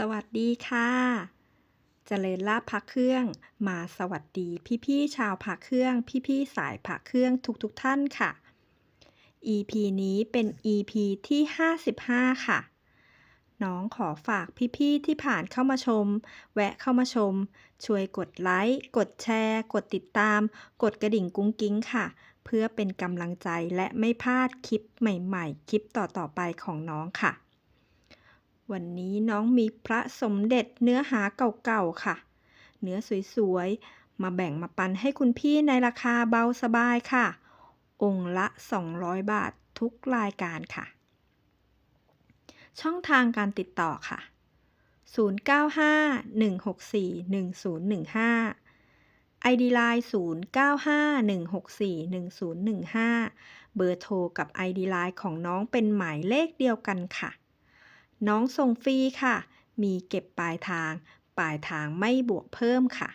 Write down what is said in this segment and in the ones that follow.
สวัสดีค่ะเจริญลาภพระเครื่อง มาสวัสดีพี่ๆชาวพระเครื่อง พี่ๆสายพระเครื่องทุกๆท่านค่ะ EP นี้เป็น EP ที่ 55 ค่ะ น้องขอฝากพี่ๆที่ผ่านเข้ามาชม แวะเข้ามาชม ช่วยกดไลค์ กดแชร์ กดติดตาม กดกระดิ่งกุ้งกิ้งค่ะ เพื่อเป็นกำลังใจและไม่พลาดคลิปใหม่ ๆ คลิปต่อๆไปของน้องค่ะ วันนี้น้องมีพระสมเด็จเนื้อหาเก่าๆค่ะ เนื้อสวยๆ มาแบ่งมาปันให้คุณพี่ในราคาเบาสบายค่ะ องค์ละ 200 บาททุกรายการค่ะ ช่องทางการติดต่อค่ะ 095-164-1015 ID Line 0951641015 เบอร์โทรกับ ID Line ของน้องเป็นหมายเลขเดียวกันค่ะ น้องส่งฟรีค่ะ มีเก็บปลายทาง ปลายทางไม่บวกเพิ่มค่ะ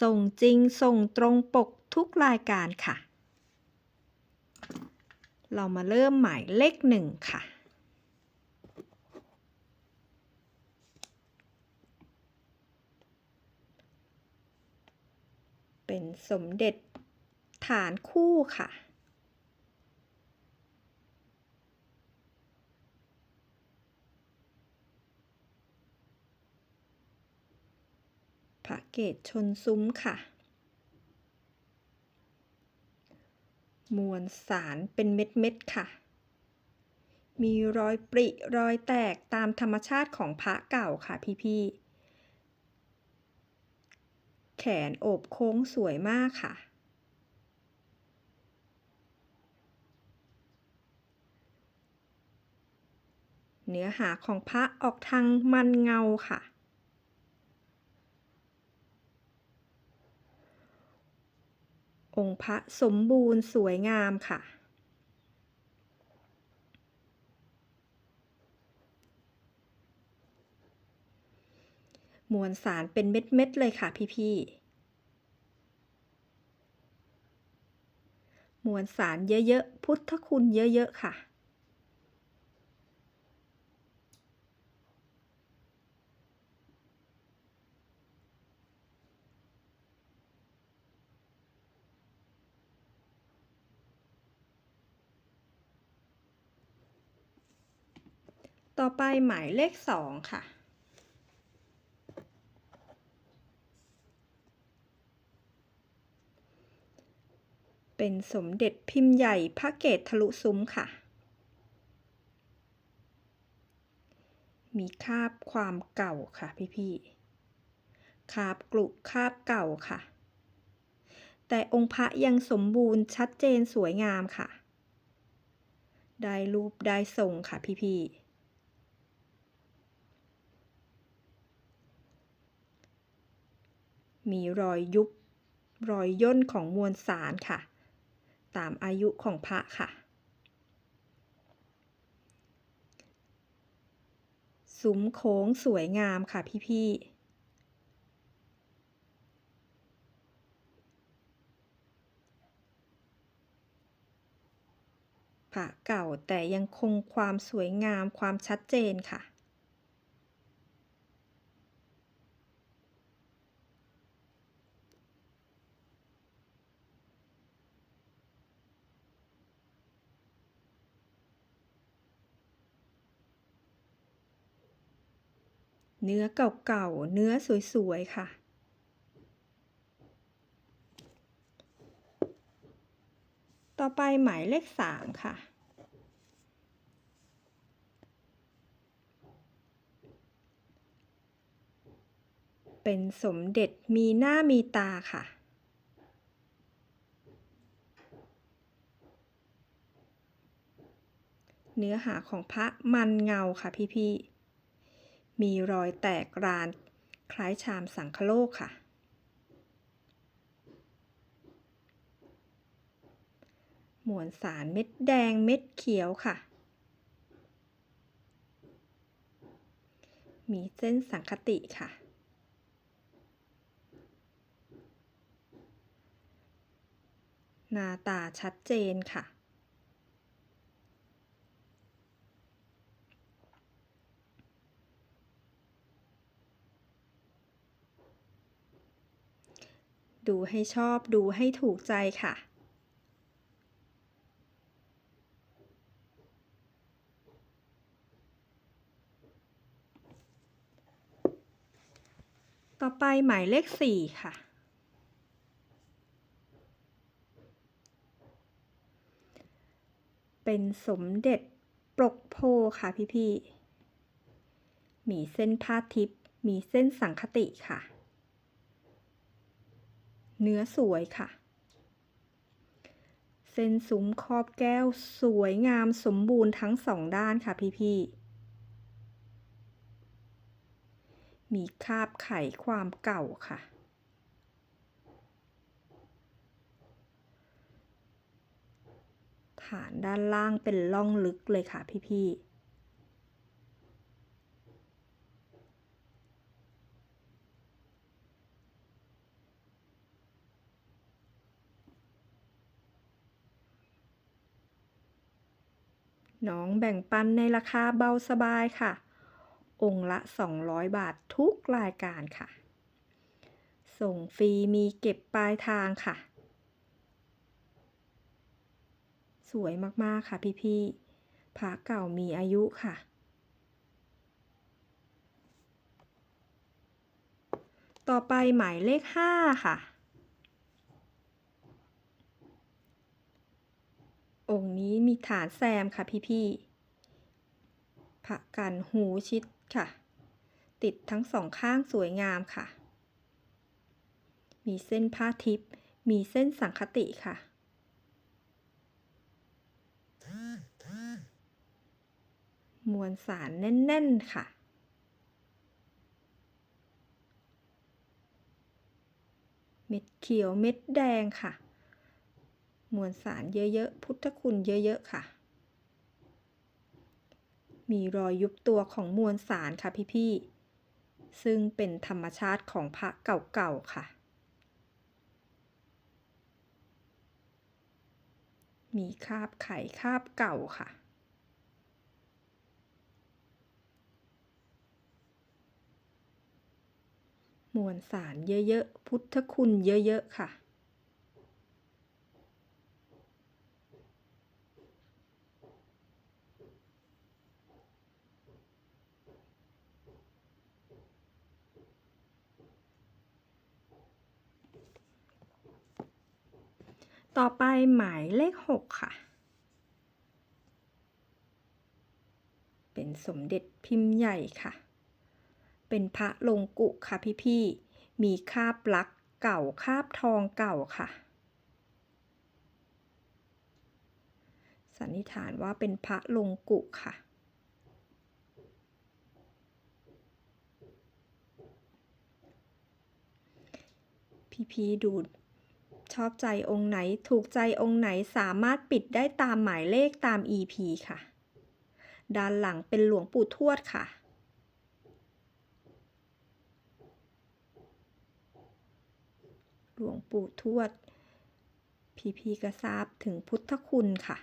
ส่งจริงส่งตรงปกทุกรายการค่ะ เรามาเริ่มหมายเลขหนึ่งค่ะเป็นสมเด็จฐานคู่ค่ะ พระเกตชนซุ้มค่ะ มวลสารเป็นเม็ดๆค่ะ มีรอยปริรอยแตกตามธรรมชาติของพระเก่าค่ะพี่ๆ แขนโอบโค้งสวยมากค่ะเนื้อหาของพระออกทางมันเงาค่ะ องค์พระสมบูรณ์สวยงามค่ะ มวลสารเป็นเม็ดๆเลยค่ะพี่ๆ มวลสารเยอะๆ พุทธคุณเยอะๆ ค่ะ ต่อไปหมายเลขสองค่ะ เป็นสมเด็จพิมพ์ใหญ่พระเกตทะลุซุ้มค่ะ มีคาบความเก่าค่ะพี่ๆคาบกลุคาบเก่าค่ะ แต่องค์พระยังสมบูรณ์ชัดเจนสวยงามค่ะได้รูปได้ทรงค่ะพี่ๆ มีรอยยุบ รอยย่นของมวลสารค่ะ ตามอายุของพระค่ะซุ้มโค้งสวยงามค่ะพี่ๆพระเก่าแต่ยังคงความสวยงามความชัดเจนค่ะ เนื้อเก่าๆ เนื้อสวยๆ ค่ะ ต่อไปหมายเลขสามค่ะ เป็นสมเด็จมีหน้ามีตาค่ะเนื้อหาของพระมันเงาค่ะพี่ๆ มีรอยแตกราน คล้ายชามสังคโลกค่ะ มวลสารเม็ดแดงเม็ดเขียวค่ะ มีเส้นสังคติค่ะหน้าตาชัดเจนค่ะ พ ดูให้ชอบดูให้ถูกใจค่ะ ต่อไปหมายเลขสี่ค่ะ เป็นสมเด็จปรกโพค่ะพี่ๆมีเส้นผ้าทิพย์มีเส้นสังคติค่ะ เนื้อสวยค่ะ เส้นซุ้มครอบแก้วสวยงามสมบูรณ์ทั้งสองด้านค่ะพี่ๆ มีคาบไข่ความเก่าค่ะ ฐานด้านล่างเป็นล่องลึกเลยค่ะพี่ๆ น้องแบ่งปันในราคาเบาสบายค่ะ องค์ละ 200 บาททุกรายการค่ะ ส่งฟรีมีเก็บปลายทางค่ะ สวยมากๆค่ะพี่ๆพระเก่ามีอายุค่ะต่อไปหมายเลข 5 ค่ะ องค์นี้มีฐานแซมค่ะพี่ๆพระกันหูชิดค่ะ ติดทั้งสองข้างสวยงามค่ะ มีเส้นผ้าทิพย์มีเส้นสังคติค่ะมวลสารแน่น ๆ ค่ะ เม็ดเขียวเม็ดแดงค่ะ มวลสารเยอะๆ พุทธคุณเยอะๆ ค่ะ มีรอยยุบตัวของมวลสารค่ะพี่ๆ ซึ่งเป็นธรรมชาติของพระเก่าๆ ค่ะ มีคาบไข่คาบเก่าค่ะมวลสารเยอะๆ พุทธคุณเยอะๆ ค่ะ ต่อไปหมายเลข 6 ค่ะ เป็นสมเด็จพิมพ์ใหญ่ค่ะ เป็นพระลงกุค่ะพี่ๆ มีคาบลักเก่าคาบทองเก่าค่ะ สันนิษฐานว่าเป็นพระลงกุค่ะ พี่ๆดู ชอบใจองค์ไหนถูกใจองค์ไหนสามารถปิดได้ตามหมายเลขตาม EP ค่ะ ด้านหลังเป็นหลวงปู่ทวดค่ะ หลวงปู่ทวด พี่ๆก็ทราบถึงพุทธคุณค่ะ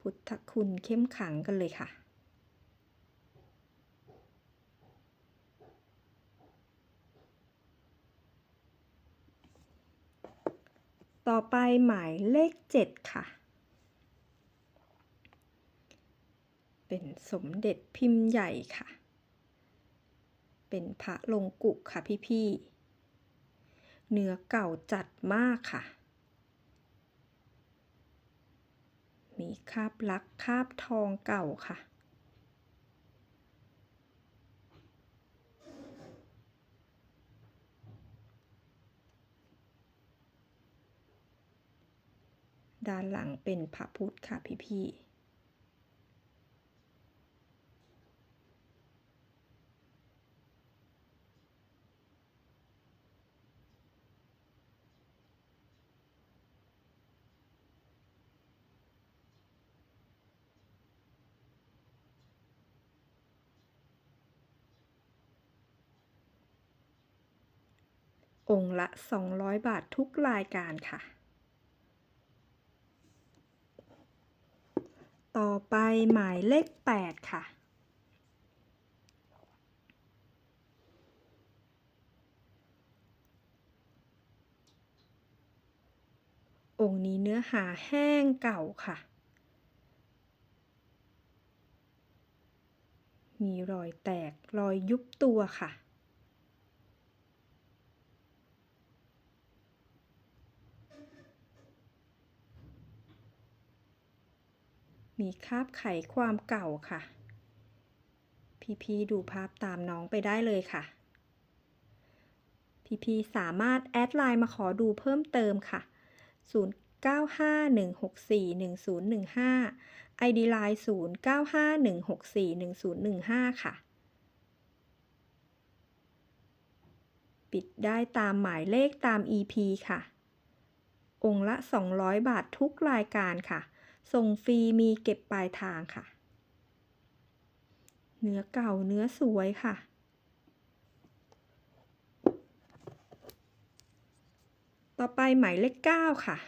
พุทธคุณเข้มขังกันเลยค่ะ ต่อไปหมายเลข 7 ค่ะ เป็นสมเด็จพิมพ์ใหญ่ค่ะ เป็นพระลงกุกค่ะพี่ๆ เนื้อเก่าจัดมากค่ะ มีคาบลักคาบทองเก่าค่ะ ด้านหลังเป็นพระพุทธค่ะพี่ๆองค์ละ 200 บาททุกรายการค่ะ ต่อไปหมายเลข 8 ค่ะ องค์นี้เนื้อหาแห้งเก่าค่ะ มีรอยแตกรอยยุบตัวค่ะ มีคราบไขความเก่าค่ะ พี่ๆดูภาพตามน้องไปได้เลยค่ะ พี่ๆสามารถแอดไลน์มาขอดูเพิ่มเติมค่ะ 0951641015 ID ไลน์0951641015 ค่ะ ปิดได้ตามหมายเลขตาม EP ค่ะ องค์ละ 200 บาททุกรายการค่ะ ส่งฟรีมีเก็บปลายทางค่ะ เนื้อเก่าเนื้อสวยค่ะ ต่อไปหมายเลข9ค่ะ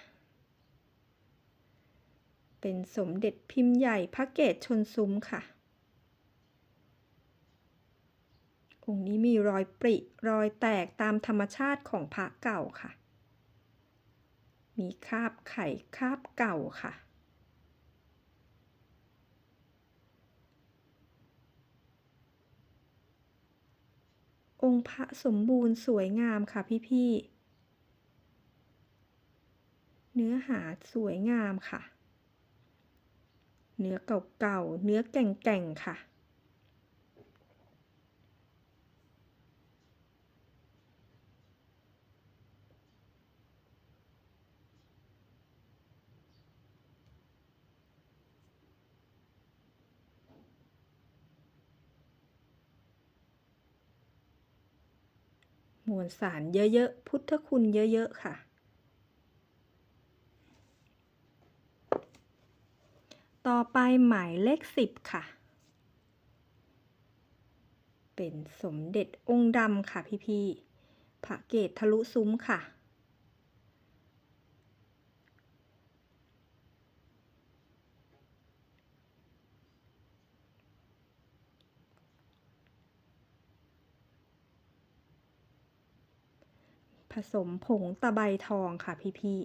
เป็นสมเด็จพิมพ์ใหญ่พระเกตชนซุ้มค่ะ องค์นี้มีรอยปริรอยแตกตามธรรมชาติของพระเก่าค่ะ มีคราบไข่คราบเก่าค่ะ องค์พระสมบูรณ์สวยงามค่ะพี่ๆ เนื้อหาสวยงามค่ะ เนื้อเก่าๆ เนื้อแก่งๆ ค่ะ มวลสารเยอะๆ พุทธคุณเยอะๆ ค่ะ ต่อไปหมายเลขสิบค่ะ เป็นสมเด็จองค์ดำค่ะพี่ๆพระเกตทะลุซุ้มค่ะ ผสมผงตะไบทองค่ะพี่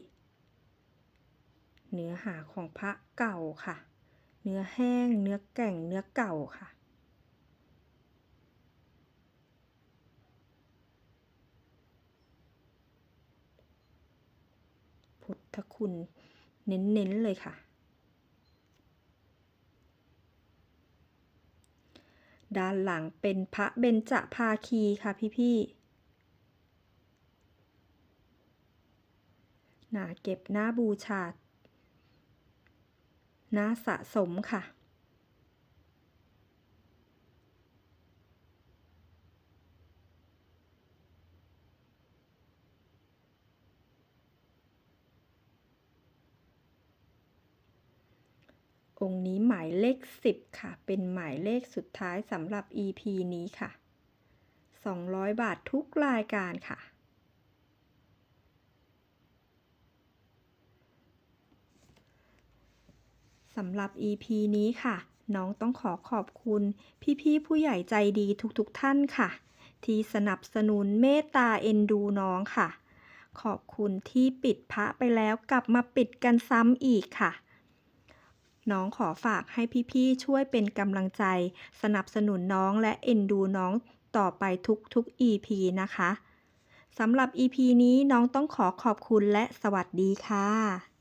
ๆ เนื้อหาของพระเก่าค่ะ เนื้อแห้ง เนื้อแก่ง เนื้อเก่าค่ะ พุทธคุณเน้นๆเลยค่ะด้านหลังเป็นพระเบญจภาคีค่ะพี่ๆ หนาเก็บหน้าบูชาหน้าสะสมค่ะ องค์นี้หมายเลข 10 ค่ะ เป็นหมายเลขสุดท้ายสำหรับ EP นี้ค่ะ 200 บาททุกรายการค่ะ สำหรับ EP นี้ค่ะ น้องต้องขอขอบคุณ พี่ๆผู้ใหญ่ใจดีทุกๆทท่านค่ะ ที่สนับสนุนเมตตาเอ็นดูน้องค่ะ ขอบคุณที่ปิดพระไปแล้วกลับมาปิดกันซ้ำอีกค่ะ น้องขอฝากให้พี่ๆช่วยเป็นกำลังใจ สนับสนุนน้องและเอ็นดูน้องต่อไปทุกๆ EP นะคะสำหรับ EP นี้น้องต้องขอขอบคุณและสวัสดีค่ะ